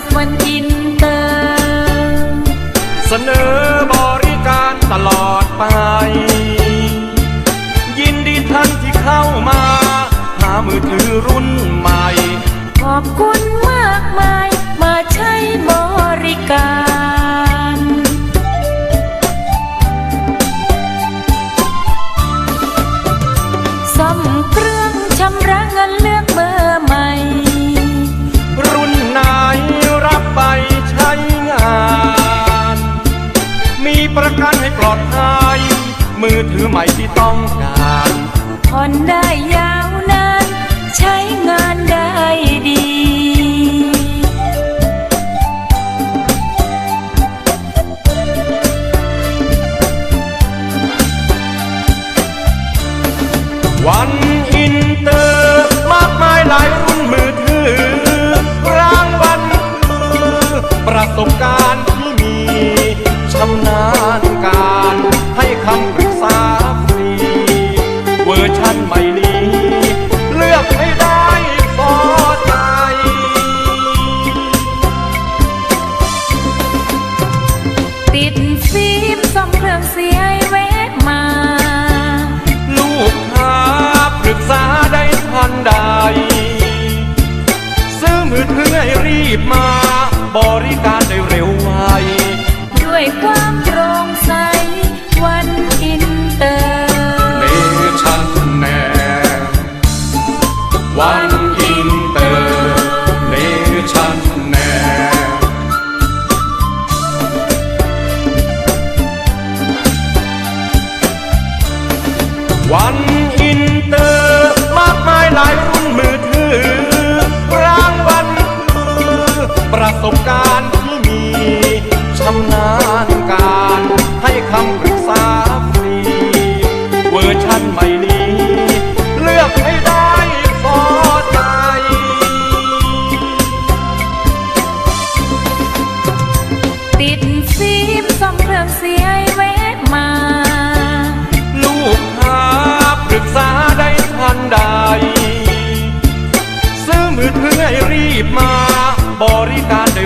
ทวันอินเตอร์เสนอบริการตลอดไป ยินดีท่านที่เข้ามา หามือถือรุ่นใหม่ ขอบคุณมากมาย มาใช้บริการซ่อมเครื่องชำระเงิน มือถือใหม่ที่ต้องการผ่อนได้ยาวนานใช้งานได้ดี วันอิน ซื้อมือถือให้รีบมา บริการได้เร็วไว ด้วยความโปร่งใส วันอินเตอร์ เนชั่นแนลวัน ชำนาญการให้คำปรึกษาฟรี เวอร์ชันใหม่นี้ เลือกให้ได้พอใจ ติดฟิล์มสองเรื่องเสียเวะมา ลูกหาปรึกษาได้ทันใด ซื้อมือเพื่อให้รีบมา บริการได้